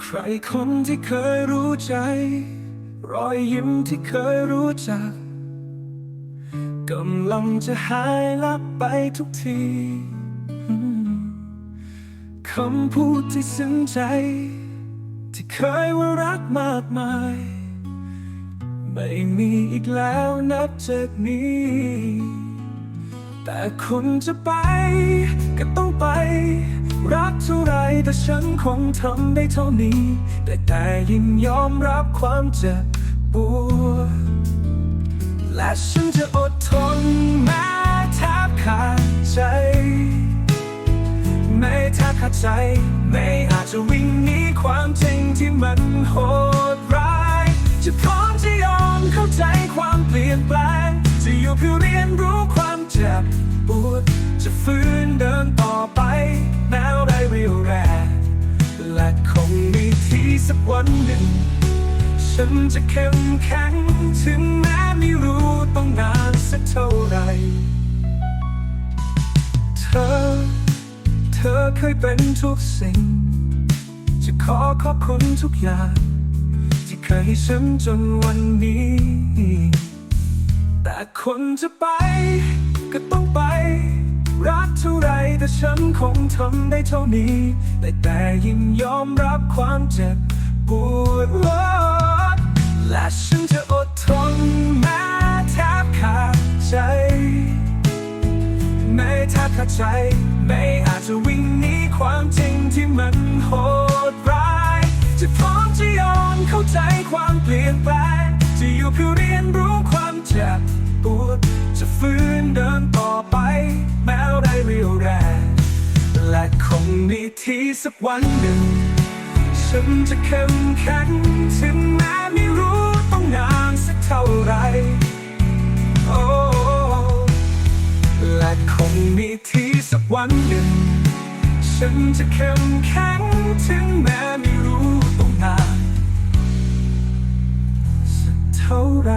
ใครคนที่เคยรู้ใจ รอยยิ้มที่เคยรู้จักกำลังจะหายลับไปทุกทีคำพูดที่ซึ้งใจ ที่เคยว่ารักมากมาย ไม่มีอีกแล้วนับจากนี้ แต่คนจะไปก็ต้องไป รักเท่าไรแต่ฉันคงทำได้เท่านี้ แต่แต่ยินยอมรับความเจ็บปวดและฉันจะอดทนแม้แทบขาดใจไม่แทบขาดใจ ไม่อาจจะวิ่งหนีความจริงที่มันโหดร้าย จะพร้อมจะยอมเข้าใจความเปลี่ยนแปลง จะอยู่เพื่อเรียนรู้ความเจ็บปวด จะฟื้นเดินต่อไป สักวันหนึ่ง ฉันจะเข้มแข็งถึงแม้ไม่รู้ต้องนานสักเท่าไหรเธอ เธอเคยเป็นทุกสิ่ง จะขอขอบคุณทุกอย่าง ที่เคยให้ฉันจนวันนี้ แต่คนจะไป ก็ต้องไป รักเท่าไรแต่ฉันคงทำได้เท่านี้ แต่แต่ยินยอมรับความเจ็บ ปวดร้อนและฉันจะอดทนแม้แทบขาดใจ ไม่แทบขาดใจ ไม่อาจจะวิ่งหนีความจริงที่มันโหดร้าย จะพร้อมจะยอมเข้าใจความเปลี่ยนแปลงจะอยู่เพื่อเรียนรู้ความเจ็บปวด จะฟื้นเดินต่อไป แม้ได้เรียวแรงและคงมีที่สักวันหนึ่ง ฉันจะเข้มแข็งถึงแม้ไม่รู้ต้องนานสักเท่าไรโอ้และคงมีที่สักวันหนึ่ง ฉันจะเข้มแข็งถึงแม้ไม่รู้ต้องนานสักเท่าไร